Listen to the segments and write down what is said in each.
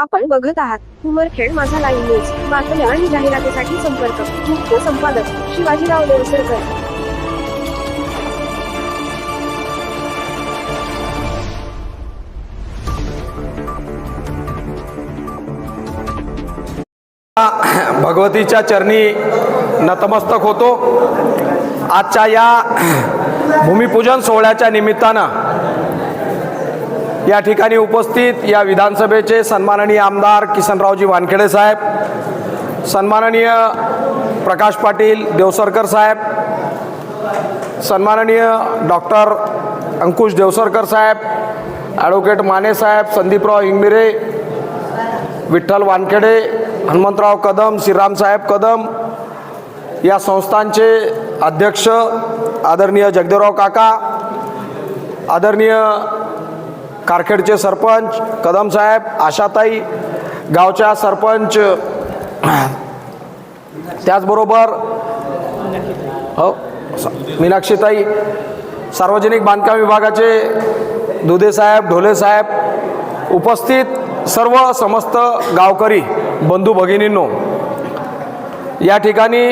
आपण बघत आहात. उमरखेड माझा लाईव्ह न्यूज बातम्या आणि जाहिरातीसाठी संपर्क. मुख्य संपादक शिवाजीराव देवसरकर. भगवतीच्या चरणी नतमस्तक होतो. आजच्या या भूमिपूजन सोहळ्याच्या निमित्तानं या ठिकाणी उपस्थित या विधानसभेचे सन्माननीय आमदार किसनरावजी वानखेडे साहेब सन्माननीय प्रकाश पाटील देवसरकर साहेब सन्माननीय डॉक्टर अंकुश देवसरकर साहेब ॲडव्होकेट माने साहेब संदीपराव इंगमिरे विठ्ठल वानखेडे हनुमंतराव कदम श्रीरामसाहेब कदम या संस्थांचे अध्यक्ष आदरणीय जगदेवराव काका आदरणीय कारखेडचे सरपंच कदम साहेब आशाताई गावच्या सरपंच त्याचबरोबर हो मीनाक्षीताई सार्वजनिक बांधकाम विभागाचे दुधेसाहेब ढोलेसाहेब ढोले साहेब उपस्थित सर्व समस्त गावकरी बंधू भगिनींनो या ठिकाणी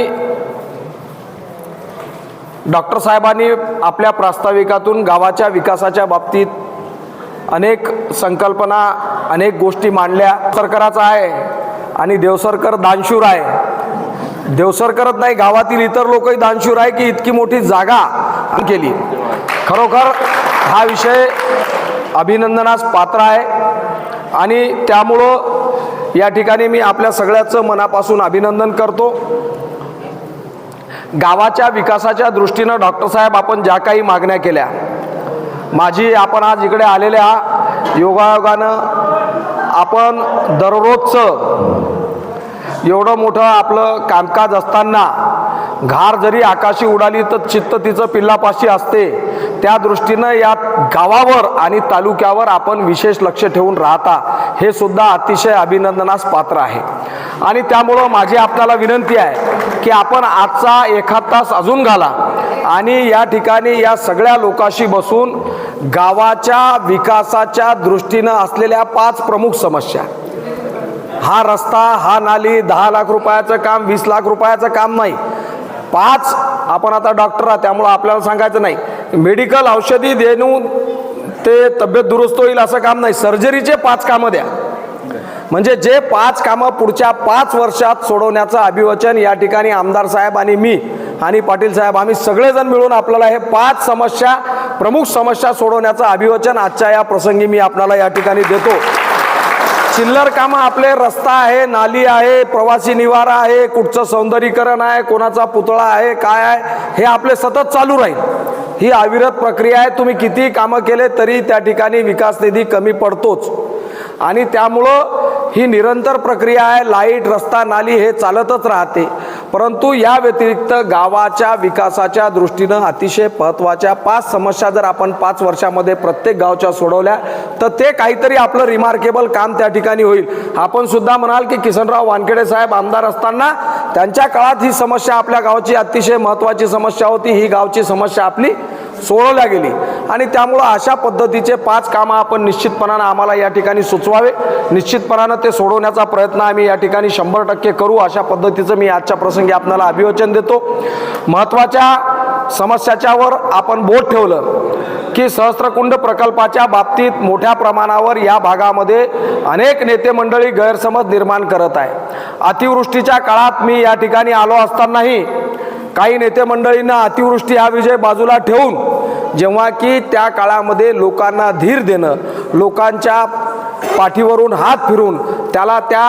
डॉक्टर साहेबांनी आपल्या प्रास्ताविकातून गावाच्या विकासाच्या बाबतीत अनेक संकल्पना अनेक गोष्टी मांडल्या. सरकाराचा आहे आणि देवसरकर दानशूर आहे. देवसरकरच नाही गावातील इतर लोकही दानशूर आहे की इतकी मोठी जागा केली. खरोखर हा विषय अभिनंदनास पात्र आहे आणि त्यामुळं या ठिकाणी मी आपल्या सगळ्याचं मनापासून अभिनंदन करतो. गावाच्या विकासाच्या दृष्टीनं डॉक्टर साहेब आपण ज्या काही मागण्या केल्या माझी आपण आज इकडे आलेल्या योगायोगानं आपण दररोजचं एवढं मोठं आपलं कामकाज असताना घार जरी आकाशी उडाली तर चित्त तिचं पिल्लापाशी असते. त्या दृष्टीनं या गावावर आणि तालुक्यावर आपण विशेष लक्ष ठेवून राहता हे सुद्धा अतिशय अभिनंदनास पात्र आहे. आणि त्यामुळं माझी आपल्याला विनंती आहे की आपण आजचा एखाद तास अजून घाला. आणि या ठिकाणी या सगळ्या लोकांशी बसून गावाच्या विकासाच्या दृष्टीनं असलेल्या पाच प्रमुख समस्या. हा रस्ता हा नाली दहा लाख रुपयाचं काम वीस लाख रुपयाचं काम नाही. पाच आपण आता डॉक्टर आहात त्यामुळं आपल्याला सांगायचं नाही. मेडिकल औषधी देणून ते तब्येत दुरुस्त होईल असं काम नाही. सर्जरीचे पाच कामं द्या. म्हणजे जे पाच कामं पुढच्या पाच वर्षात सोडवण्याचं अभिवचन या ठिकाणी आमदार साहेब आणि मी आणि पाटील साहेब आम्ही सगळेजण मिळून आपल्याला हे पाच समस्या प्रमुख समस्या सोडवण्याचं अभिवचन आजच्या या प्रसंगी मी आपल्याला या ठिकाणी देतो. चिल्लर कामं आपले रस्ता आहे नाली आहे प्रवासी निवारा आहे कुठचं सौंदर्यीकरण आहे कोणाचा पुतळा आहे काय आहे हे आपले सतत चालू राहील. ही अविरत प्रक्रिया आहे तुम्ही कितीही कामं केले तरी त्या ठिकाणी विकास निधी कमी पडतोच. आणि त्यामुळं ही निरंतर प्रक्रिया आहे लाइट रस्ता नाली हे चालतच राहते. परंतु या व्यतिरिक्त गावाच्या विकासाच्या दृष्टीनं अतिशय महत्त्वाच्या पाच समस्या जर आपण पाच वर्षामध्ये प्रत्येक गावच्या सोडवल्या तर ते काहीतरी आपलं रिमार्केबल काम त्या ठिकाणी होईल. आपण सुद्धा म्हणाल की किसनराव वानखेडे साहेब आमदार असताना त्यांच्या काळात ही समस्या आपल्या गावची अतिशय महत्त्वाची समस्या होती. ही गावची समस्या आपली सोडवल्या गेली. आणि त्यामुळं अशा पद्धतीचे पाच कामं आपण निश्चितपणानं आम्हाला या ठिकाणी सुचवावे. निश्चितपणानं ते सोडवण्याचा प्रयत्न आम्ही या ठिकाणी शंभर टक्के करू. अशा पद्धतीचं मी आजच्या प्रसंग आपल्याला अभिवचन देतो. महत्त्वाच्या समस्याच्यावर आपण बोट ठेवलं की सहस्त्रकुंड प्रकल्पाच्या बाबतीत मोठ्या प्रमाणावर या भागामध्ये अनेक नेते मंडळी गैरसमज निर्माण करत आहे. अतिवृष्टीच्या काळात मी या ठिकाणी आलो असतानाही काही नेते मंडळींना अतिवृष्टी हा विजय बाजूला ठेवून जेव्हा की त्या काळामध्ये लोकांना धीर देणं लोकांच्या पाठीवरून हात फिरून त्याला त्या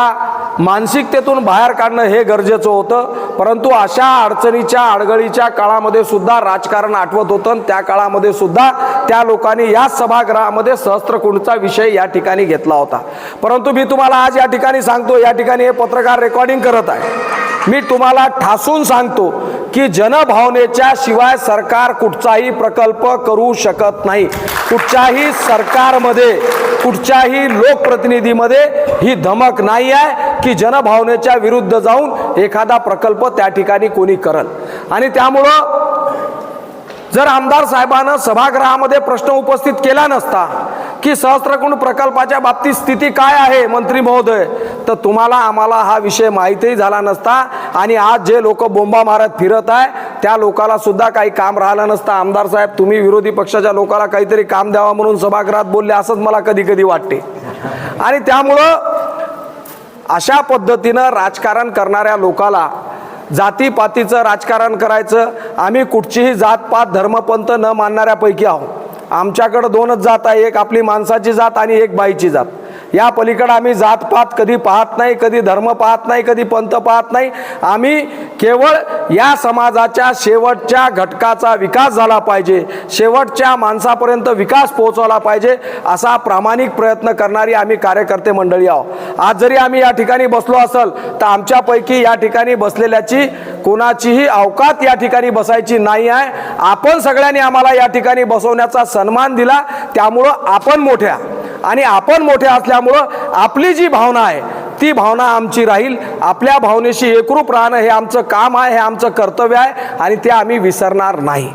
मानसिकतेतून बाहेर काढणं हे गरजेचं होतं. परंतु अशा अडचणीच्या अडगळीच्या काळामध्ये सुद्धा राजकारण आठवत होतं आणि त्या काळामध्ये सुद्धा त्या लोकांनी या सभागृहामध्ये सहस्त्रकुंडचा विषय या ठिकाणी घेतला होता. परंतु मी तुम्हाला आज या ठिकाणी सांगतो या ठिकाणी हे पत्रकार रेकॉर्डिंग करत आहे. मी तुम्हाला ठासून सांगतो की जनभावनेच्या शिवाय सरकार कुठचाही प्रकल्प करू शकत नाही. कुठच्याही सरकारमध्ये कुठच्याही लोकप्रतिनिधीमध्ये ही धमक नाही आहे की जनभावनेच्या विरुद्ध जाऊन एखादा प्रकल्प त्या ठिकाणी कोणी करल. आणि त्यामुळं जर आमदार साहेबानं सभागृहामध्ये प्रश्न उपस्थित केला नसता की सहस्त्रकुंड प्रकल्पाच्या बाबतीत स्थिती काय आहे मंत्री महोदय तर तुम्हाला आम्हाला हा विषय माहीतही झाला नसता. आणि आज जे लोक बोंबा मारत फिरत आहे त्या लोकाला सुद्धा काही काम राहिलं नसतं. आमदार साहेब तुम्ही विरोधी पक्षाच्या लोकाला काहीतरी काम द्यावा म्हणून सभागृहात बोलले असंच मला कधी कधी वाटते. आणि त्यामुळं अशा पद्धतीनं राजकारण करणाऱ्या लोकाला जातीपातीचं राजकारण करायचं. आम्ही कुठचीही जातपात धर्मपंथ न मानणाऱ्यापैकी आहोत. आमच्याकडं दोनच जात आहे एक आपली माणसाची जात आणि एक बाईची जात. या पलीकडे आम्ही जातपात कधी पाहत नाही कधी धर्म पाहत नाही कधी पंथ पाहत नाही. आम्ही केवळ या समाजाच्या शेवटच्या घटकाचा विकास झाला पाहिजे शेवटच्या माणसापर्यंत विकास पोहोचवला पाहिजे असा प्रामाणिक प्रयत्न करणारी आम्ही कार्यकर्ते मंडळी आहोत. आज जरी आम्ही या ठिकाणी बसलो असल तर आमच्यापैकी या ठिकाणी बसलेल्याची कोणाचीही अवकात या ठिकाणी बसायची नाही आहे. आपण सगळ्यांनी आम्हाला या ठिकाणी बसवण्याचा सन्मान दिला त्यामुळं आपण मोठ्या आणि आपण मोठे असल्यामुळं आपली जी भावना आहे ती भावना आमची राहील. आपल्या भावनेशी एकरूप राहणं हे आमचं काम आहे हे आमचं कर्तव्य आहे आणि ते आम्ही विसरणार नाही.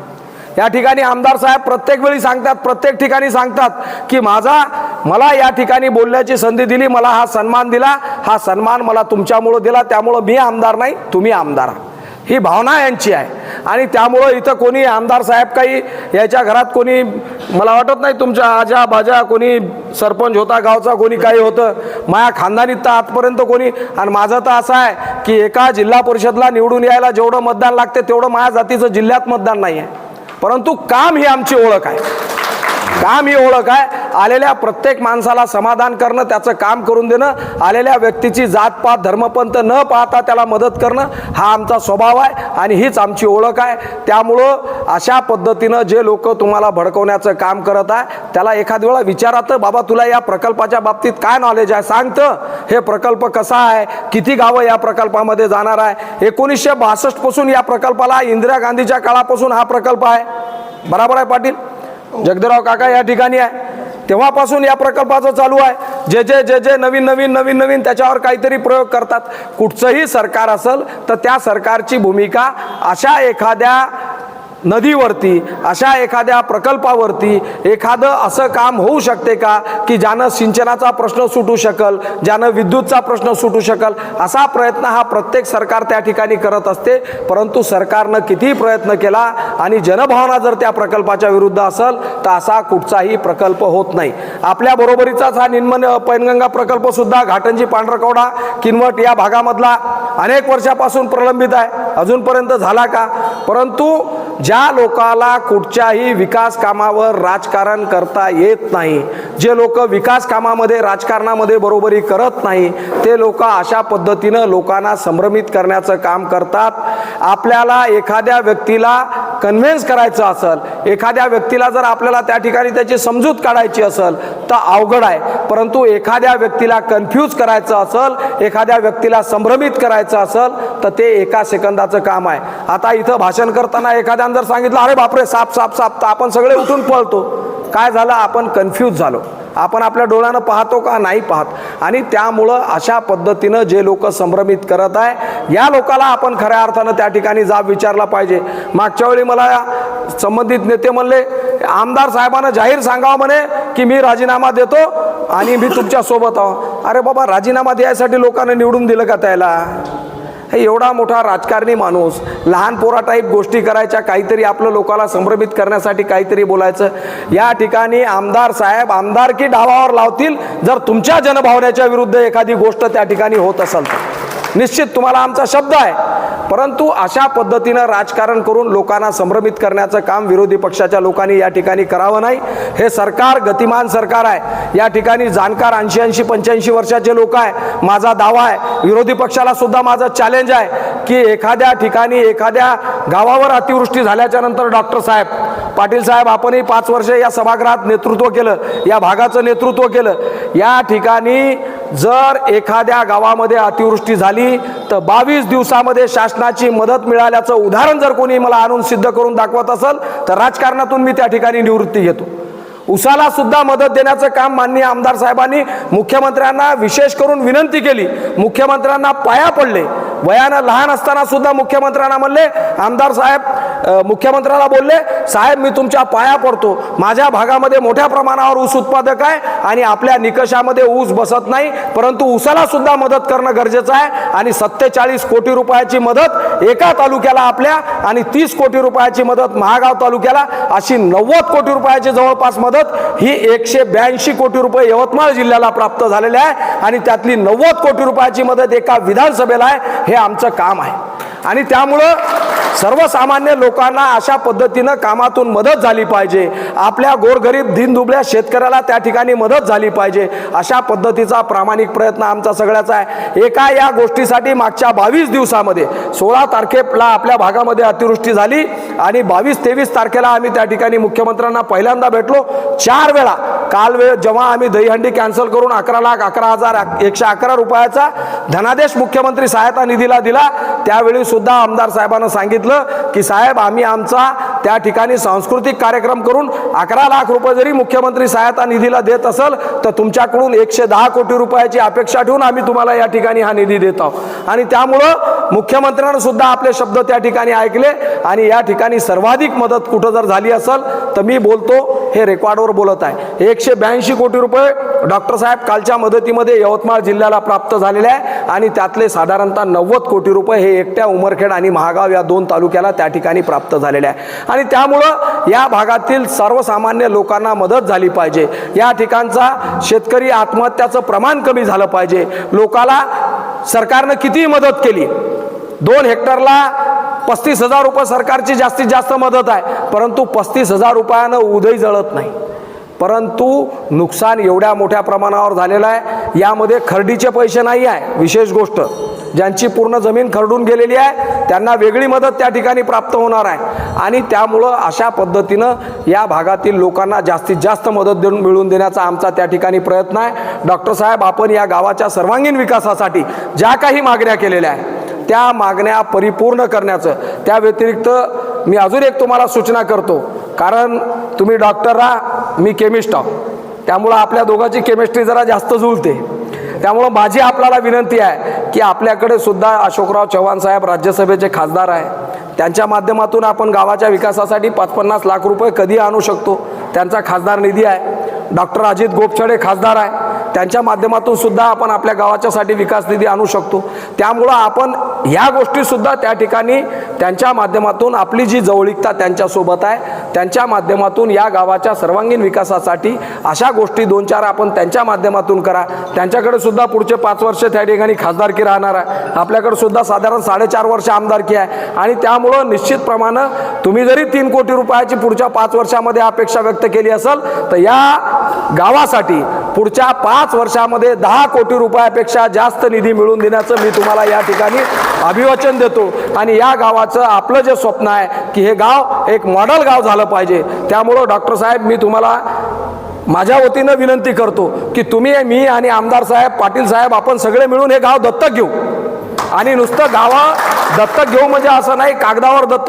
या ठिकाणी आमदार साहेब प्रत्येक वेळी सांगतात प्रत्येक ठिकाणी सांगतात की माझा मला या ठिकाणी बोलण्याची संधी दिली मला हा सन्मान दिला हा सन्मान मला तुमच्यामुळं दिला त्यामुळं मी आमदार नाही तुम्ही आमदार. ही भावना यांची आहे. आणि त्यामुळं इथं कोणी आमदार साहेब काही याच्या घरात कोणी मला वाटत नाही तुमच्या आजा बाजा कोणी सरपंच होता गावचा कोणी काही होतं. माया खानदानीत तर आजपर्यंत कोणी आणि माझं तर असं आहे की एका जिल्हा परिषदला निवडून यायला जेवढं मतदान लागते तेवढं माझ्या जातीचं जिल्ह्यात मतदान नाही आहे परंतु काम ही आमची ओळख आहे. काम ही ओळख आहे. आलेल्या प्रत्येक माणसाला समाधान करणं त्याचं काम करून देणं आलेल्या व्यक्तीची जातपात धर्मपंथ न पाहता त्याला मदत करणं हा आमचा स्वभाव आहे आणि हीच आमची ओळख आहे. त्यामुळं अशा पद्धतीनं जे लोक तुम्हाला भडकवण्याचं काम करत आहे त्याला एखाद वेळा विचारातं बाबा तुला या प्रकल्पाच्या बाबतीत काय नॉलेज आहे? सांगतं हे प्रकल्प कसा आहे? किती गावं या प्रकल्पामध्ये जाणार आहे? एकोणीसशे बासष्टपासून या प्रकल्पाला इंदिरा गांधीच्या काळापासून हा प्रकल्प आहे. बराबर आहे पाटील? जगदेवराव काका या ठिकाणी आहे. तेव्हापासून या प्रकल्पाचं चालू आहे. जे जे जे जे नवीन नवीन नवीन नवीन त्याच्यावर काहीतरी प्रयोग करतात कुठचंही सरकार असेल तर त्या सरकारची भूमिका अशा एखाद्या नदीवरती अशा एखाद्या प्रकल्पावरती एखादं असं काम होऊ शकते का? की ज्यानं सिंचनाचा प्रश्न सुटू शकल ज्यानं विद्युतचा प्रश्न सुटू शकल असा प्रयत्न हा प्रत्येक सरकार त्या ठिकाणी करत असते. परंतु सरकारनं कितीही प्रयत्न केला आणि जनभावना जर त्या प्रकल्पाच्या विरुद्ध असेल तर असा कुठचाही प्रकल्प होत नाही. आपल्या बरोबरीचाच हा निम्न पैनगंगा प्रकल्पसुद्धा घाटंजी पांढरकवडा किनवट या भागामधला अनेक वर्षापासून प्रलंबित आहे. अजूनपर्यंत झाला का? परंतु ज्या लोकाला कुठच्याही विकास कामावर राजकारण करता येत नाही. जे लोक विकास कामामध्ये राजकारणामध्ये बरोबरी करत नाही ते लोक अशा पद्धतीनं लोकांना संभ्रमित करण्याचं काम करतात. आपल्याला एखाद्या व्यक्तीला कन्व्हिन्स करायचं असेल एखाद्या व्यक्तीला जर आपल्याला त्या ठिकाणी त्याची समजूत काढायची असेल तर अवघड आहे. परंतु एखाद्या व्यक्तीला कन्फ्यूज करायचं असेल एखाद्या व्यक्तीला संभ्रमित करायचं असेल तर ते एका सेकंदाचं काम आहे. आता इथं भाषण करताना एखाद्यानं जर सांगितलं अरे बापरे साप साप साप. तर आपण सगळे उठून पळतो. काय झालं? आपण कन्फ्यूज झालो. आपण आपल्या डोळ्यानं पाहतो का? नाही पाहत. आणि त्यामुळं अशा पद्धतीनं जे लोक संभ्रमित करत आहे या लोकाला आपण खऱ्या अर्थानं त्या ठिकाणी जाब विचारला पाहिजे. मागच्या वेळी मला संबंधित नेते म्हणले आमदार साहेबांना जाहीर सांगावं म्हणे की मी राजीनामा देतो आणि मी तुमच्यासोबत आहो. अरे बाबा राजीनामा द्यायसाठी लोकांना निवडून दिलं का त्याला? हे एवढा मोठा राजकारणी माणूस लहान पोरा टाईप गोष्टी करायच्या काहीतरी आपलं लोकाला संभ्रमित करण्यासाठी काहीतरी बोलायचं. या ठिकाणी आमदार साहेब आमदारकी डावावर लावतील जर तुमच्या जनभावनेच्या विरुद्ध एखादी गोष्ट त्या ठिकाणी होत असेल तर. निश्चित तुम्हाला आमचा शब्द आहे. परंतु अशा पद्धतीनं राजकारण करून लोकांना संभ्रमित करण्याचं काम विरोधी पक्षाच्या लोकांनी या ठिकाणी करावं नाही. हे सरकार गतिमान सरकार आहे. या ठिकाणी जाणकार ऐंशी ऐंशी पंच्याऐंशी वर्षाचे लोक आहे. माझा दावा आहे. विरोधी पक्षाला सुद्धा माझं चॅलेंज आहे की एखाद्या ठिकाणी एखाद्या गावावर अतिवृष्टी झाल्याच्यानंतर डॉक्टर साहेब पाटील साहेब आपणही पाच वर्ष या सभागृहात नेतृत्व केलं या भागाचं नेतृत्व केलं. या ठिकाणी जर एखाद्या गावामध्ये अतिवृष्टी झाली तर बावीस दिवसामध्ये शासनाची मदत मिळाल्याचं उदाहरण जर कोणी मला आणून सिद्ध करून दाखवत असेल तर राजकारणातून मी त्या ठिकाणी निवृत्ती घेतो. उसाला सुद्धा मदत देण्याचं काम माननीय आमदार साहेबांनी मुख्यमंत्र्यांना विशेष करून विनंती केली. मुख्यमंत्र्यांना पाया पडले. वयानं लहान असताना सुद्धा मुख्यमंत्र्यांना म्हणले आमदार साहेब मुख्यमंत्र्याला बोलले साहेब मी तुमच्या पाया पडतो. माझ्या भागामध्ये मोठ्या प्रमाणावर ऊस उत्पादक आहे आणि आपल्या निकषामध्ये ऊस बसत नाही. परंतु ऊसाला सुद्धा मदत करणं गरजेचं आहे आणि सत्तेचाळीस कोटी रुपयाची मदत एका तालुक्याला आपल्या आणि तीस कोटी रुपयाची मदत महागाव तालुक्याला अशी नव्वद कोटी रुपयाची जवळपास मदत ही एकशे ब्याऐंशी कोटी रुपये यवतमाळ जिल्ह्याला प्राप्त झालेले आहे आणि त्यातली नव्वद कोटी रुपयाची मदत एका विधानसभेला आहे हे आमचं काम आहे. आणि त्यामुळं सर्वसामान्य लोकांना अशा पद्धतीनं कामातून मदत झाली पाहिजे. आपल्या गोरगरीब दिनदुबळ्या शेतकऱ्याला त्या ठिकाणी मदत झाली पाहिजे. अशा पद्धतीचा प्रामाणिक प्रयत्न आमचा सगळ्याचा आहे. एका या गोष्टीसाठी मागच्या बावीस दिवसामध्ये सोळा तारखेला आपल्या भागामध्ये अतिवृष्टी झाली. आणि बावीस तेवीस तारखेला आम्ही त्या ठिकाणी मुख्यमंत्र्यांना पहिल्यांदा भेटलो. चार वेळा. काल वेळ जेव्हा आम्ही दहीहंडी कॅन्सल करून अकरा लाख अकरा हजार एकशे अकरा रुपयाचा धनादेश मुख्यमंत्री सहायता निधीला दिला त्यावेळी सुद्धा आमदार साहेबांना सांगितलं की साहेब आम्ही आमचा त्या ठिकाणी सांस्कृतिक कार्यक्रम करून अकरा लाख रुपये जरी मुख्यमंत्री सहायता निधीला देत असेल तर तुमच्याकडून एकशे दहा कोटी रुपयाची अपेक्षा ठेवून आम्ही तुम्हाला या ठिकाणी हा निधी देत आहोत. आणि त्यामुळं मुख्यमंत्र्यांना सुद्धा आपले शब्द त्या ठिकाणी ऐकले आणि या ठिकाणी सर्वाधिक मदत कुठं जर झाली असेल तर मी बोलतो हे रेकॉर्डवर बोलत आहे. एकशे ब्याऐंशी कोटी रुपये डॉक्टर साहेब कालच्या मदतीमध्ये यवतमाळ जिल्ह्याला प्राप्त झालेले आहे आणि त्यातले साधारणतः नव्वद कोटी रुपये हे एकट्या उमरखेड आणि महागाव या दोन तालुक्याला त्या ठिकाणी प्राप्त झालेले आहे. आणि त्यामुळं या भागातील सर्वसामान्य लोकांना मदत झाली पाहिजे. या ठिकाणचा शेतकरी आत्महत्याचं प्रमाण कमी झालं पाहिजे. लोकाला सरकारनं कितीही मदत केली दोन हेक्टरला पस्तीस हजार रुपये सरकारची जास्तीत जास्त मदत आहे परंतु पस्तीस हजार रुपयानं उदय जळत नाही. परंतु नुकसान एवढ्या मोठ्या प्रमाणावर झालेलं आहे. यामध्ये खर्डीचे पैसे नाही आहे विशेष गोष्ट. ज्यांची पूर्ण जमीन खरडून गेलेली आहे त्यांना वेगळी मदत त्या ठिकाणी प्राप्त होणार आहे. आणि त्यामुळं अशा पद्धतीनं या भागातील लोकांना जास्तीत जास्त मदत देऊन मिळवून देण्याचा आमचा त्या ठिकाणी प्रयत्न आहे. डॉक्टर साहेब आपण या गावाच्या सर्वांगीण विकासासाठी ज्या काही मागण्या केलेल्या आहेत त्या मागण्या परिपूर्ण करण्याचं त्या व्यतिरिक्त मी अजून एक तुम्हाला सूचना करतो. कारण तुम्ही डॉक्टर राहा मी केमिस्ट आहो. त्यामुळं आपल्या दोघांची केमिस्ट्री जरा जास्त जुळते. त्यामुळं माझी आपल्याला विनंती आहे की आपल्याकडे सुद्धा अशोकराव चव्हाण साहेब राज्यसभेचे खासदार आहे. त्यांच्या माध्यमातून आपण गावाच्या विकासासाठी पाच पन्नास लाख रुपये कधी आणू शकतो? त्यांचा खासदार निधी आहे. डॉक्टर अजित गोपछडे खासदार आहे. त्यांच्या माध्यमातून सुद्धा आपण आपल्या गावाच्यासाठी विकास निधी आणू शकतो. त्यामुळं आपण ह्या गोष्टीसुद्धा त्या ठिकाणी त्यांच्या माध्यमातून आपली जी जवळीकता त्यांच्यासोबत आहे त्यांच्या माध्यमातून या गावाच्या सर्वांगीण विकासासाठी अशा गोष्टी दोन चार आपण त्यांच्या माध्यमातून करा. त्यांच्याकडे सुद्धा पुढचे पाच वर्ष त्या ठिकाणी खासदारकी राहणार आहे. आपल्याकडे सुद्धा साधारण साडेचार वर्ष आमदारकी आहे. आणि त्यामुळं निश्चितप्रमाणे तुम्ही जरी तीन कोटी रुपयाची पुढच्या पाच वर्षामध्ये अपेक्षा व्यक्त केली असेल तर या गावासाठी पुढच्या पाच वर्षामध्ये दहा कोटी रुपयापेक्षा जास्त निधी मिळवून देण्याचं मी तुम्हाला या ठिकाणी अभिवाचन देतो. आणि या गावाचं आपलं जे स्वप्न आहे की हे गाव एक मॉडेल गाव झालं पाहिजे. त्यामुळं डॉक्टर साहेब मी तुम्हाला माझ्या वतीनं विनंती करतो की तुम्ही मी आणि आमदार साहेब पाटील साहेब आपण सगळे मिळून हे गाव दत्तक घेऊ. आणि नुसतं गावा दत्तक घेऊ म्हणजे असं नाही कागदावर दत्तक